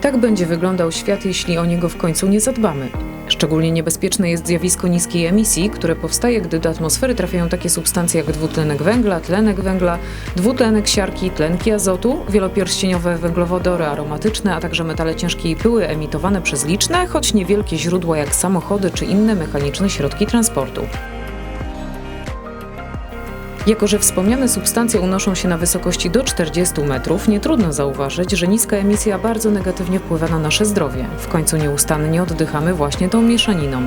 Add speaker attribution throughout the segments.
Speaker 1: Tak będzie wyglądał świat, jeśli o niego w końcu nie zadbamy. Szczególnie niebezpieczne jest zjawisko niskiej emisji, które powstaje, gdy do atmosfery trafiają takie substancje jak dwutlenek węgla, tlenek węgla, dwutlenek siarki, tlenki azotu, wielopierścieniowe węglowodory aromatyczne, a także metale ciężkie i pyły emitowane przez liczne, choć niewielkie źródła jak samochody czy inne mechaniczne środki transportu. Jako, że wspomniane substancje unoszą się na wysokości do 40 metrów, nie trudno zauważyć, że niska emisja bardzo negatywnie wpływa na nasze zdrowie. W końcu nieustannie oddychamy właśnie tą mieszaniną.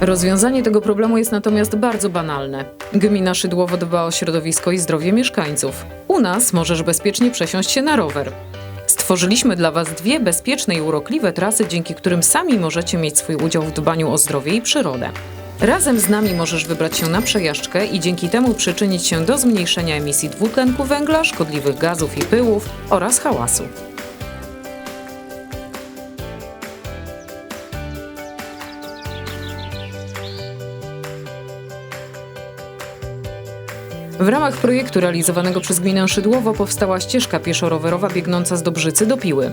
Speaker 1: Rozwiązanie tego problemu jest natomiast bardzo banalne. Gmina Szydłowo dba o środowisko i zdrowie mieszkańców. U nas możesz bezpiecznie przesiąść się na rower. Stworzyliśmy dla Was dwie bezpieczne i urokliwe trasy, dzięki którym sami możecie mieć swój udział w dbaniu o zdrowie i przyrodę. Razem z nami możesz wybrać się na przejażdżkę i dzięki temu przyczynić się do zmniejszenia emisji dwutlenku węgla, szkodliwych gazów i pyłów oraz hałasu. W ramach projektu realizowanego przez gminę Szydłowo powstała ścieżka pieszo-rowerowa biegnąca z Dobrzycy do Piły.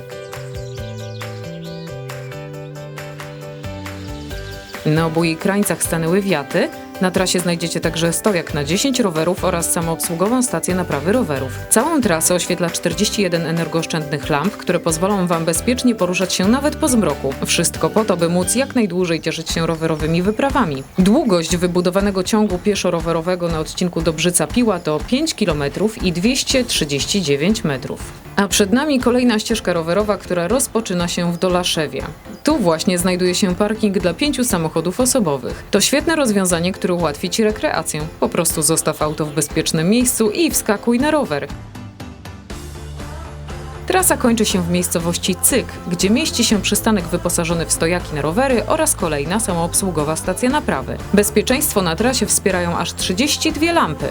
Speaker 1: Na obu jej krańcach stanęły wiaty. Na trasie znajdziecie także stojak na 10 rowerów oraz samoobsługową stację naprawy rowerów. Całą trasę oświetla 41 energooszczędnych lamp, które pozwolą Wam bezpiecznie poruszać się nawet po zmroku. Wszystko po to, by móc jak najdłużej cieszyć się rowerowymi wyprawami. Długość wybudowanego ciągu pieszo-rowerowego na odcinku Dobrzyca-Piła to 5 km i 239 metrów. A przed nami kolejna ścieżka rowerowa, która rozpoczyna się w Dolaszewie. Tu właśnie znajduje się parking dla pięciu samochodów osobowych. To świetne rozwiązanie, które ułatwi Ci rekreację. Po prostu zostaw auto w bezpiecznym miejscu i wskakuj na rower. Trasa kończy się w miejscowości Cyk, gdzie mieści się przystanek wyposażony w stojaki na rowery oraz kolejna samoobsługowa stacja naprawy. Bezpieczeństwo na trasie wspierają aż 32 lampy.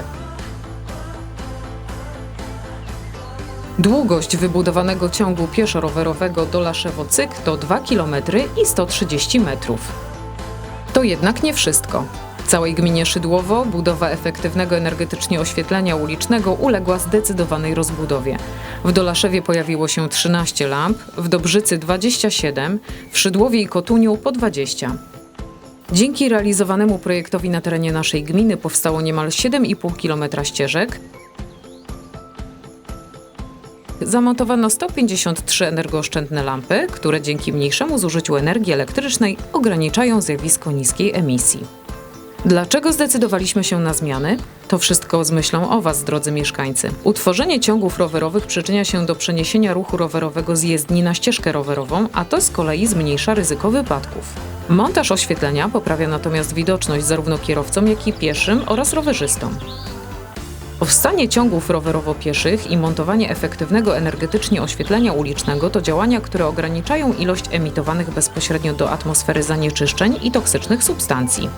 Speaker 1: Długość wybudowanego ciągu pieszo-rowerowego Dolaszewo-Cyk to 2 km i 130 metrów. To jednak nie wszystko. Całej gminie Szydłowo budowa efektywnego energetycznie oświetlenia ulicznego uległa zdecydowanej rozbudowie. W Dolaszewie pojawiło się 13 lamp, w Dobrzycy 27, w Szydłowie i Kotuniu po 20. Dzięki realizowanemu projektowi na terenie naszej gminy powstało niemal 7,5 km ścieżek, zamontowano 153 energooszczędne lampy, które dzięki mniejszemu zużyciu energii elektrycznej ograniczają zjawisko niskiej emisji. Dlaczego zdecydowaliśmy się na zmiany? To wszystko z myślą o Was, drodzy mieszkańcy. Utworzenie ciągów rowerowych przyczynia się do przeniesienia ruchu rowerowego z jezdni na ścieżkę rowerową, a to z kolei zmniejsza ryzyko wypadków. Montaż oświetlenia poprawia natomiast widoczność zarówno kierowcom, jak i pieszym oraz rowerzystom. Powstanie ciągów rowerowo-pieszych i montowanie efektywnego energetycznie oświetlenia ulicznego to działania, które ograniczają ilość emitowanych bezpośrednio do atmosfery zanieczyszczeń i toksycznych substancji.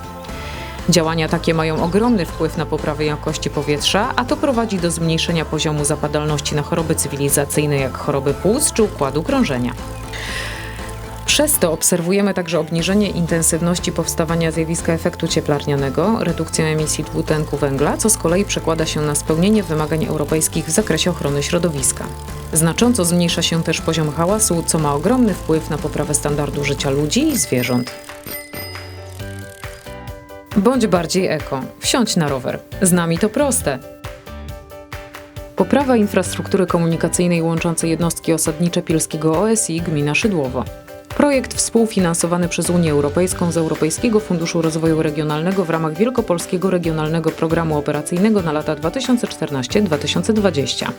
Speaker 1: Działania takie mają ogromny wpływ na poprawę jakości powietrza, a to prowadzi do zmniejszenia poziomu zapadalności na choroby cywilizacyjne jak choroby płuc czy układu krążenia. Przez to obserwujemy także obniżenie intensywności powstawania zjawiska efektu cieplarnianego, redukcję emisji dwutlenku węgla, co z kolei przekłada się na spełnienie wymagań europejskich w zakresie ochrony środowiska. Znacząco zmniejsza się też poziom hałasu, co ma ogromny wpływ na poprawę standardu życia ludzi i zwierząt. Bądź bardziej eko. Wsiądź na rower. Z nami to proste. Poprawa infrastruktury komunikacyjnej łączącej jednostki osadnicze Pielskiego OSI gmina Szydłowo. Projekt współfinansowany przez Unię Europejską z Europejskiego Funduszu Rozwoju Regionalnego w ramach Wielkopolskiego Regionalnego Programu Operacyjnego na lata 2014-2020.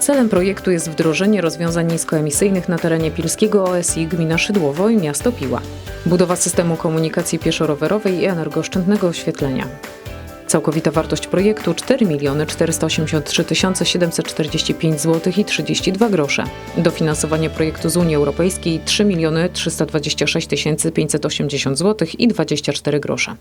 Speaker 1: Celem projektu jest wdrożenie rozwiązań niskoemisyjnych na terenie Pilskiego OSI gmina Szydłowo i miasto Piła. Budowa systemu komunikacji pieszo-rowerowej i energooszczędnego oświetlenia. Całkowita wartość projektu 4 483 745 zł i 32 grosze. Dofinansowanie projektu z Unii Europejskiej 3 326 580 zł i 24 grosze.